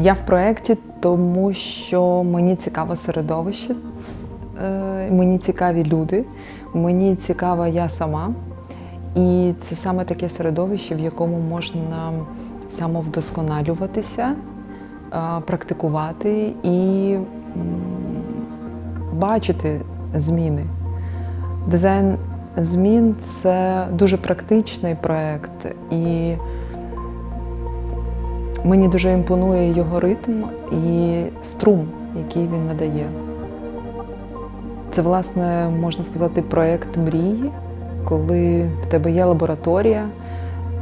Я в проєкті, тому що мені цікаво середовище, е, мені цікаві люди, мені цікава я сама. І це саме таке середовище, в якому можна самовдосконалюватися, е, практикувати і бачити зміни. Дизайн змін це дуже практичний проєкт, і мені дуже імпонує його ритм і струм, який він надає. Це, власне, можна сказати, проєкт мрії, коли в тебе є лабораторія,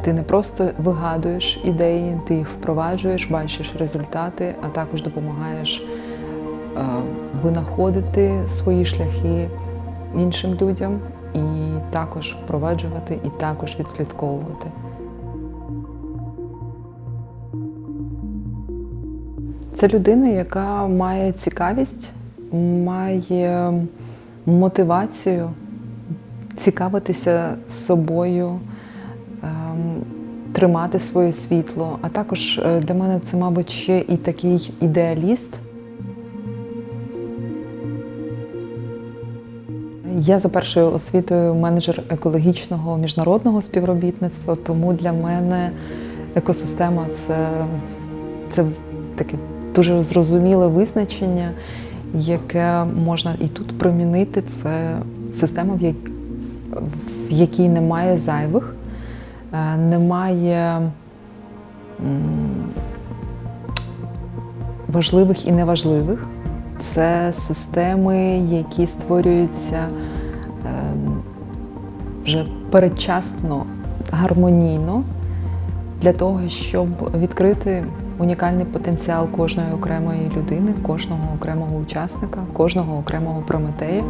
ти не просто вигадуєш ідеї, ти їх впроваджуєш, бачиш результати, а також допомагаєш е, винаходити свої шляхи іншим людям і також впроваджувати, і також відслідковувати. Це людина, яка має цікавість, має мотивацію цікавитися собою, ем, тримати своє світло. А також е, для мене це, мабуть, ще і такий ідеаліст. Я за першою освітою менеджер екологічного міжнародного співробітництва, тому для мене екосистема це, це таке дуже зрозуміле визначення, яке можна і тут примінити. Це система, в, як, в якій немає зайвих, е, немає важливих і неважливих. Це системи, які створюються ем, вже передчасно, гармонійно для того, щоб відкрити унікальний потенціал кожної окремої людини, кожного окремого учасника, кожного окремого прометея.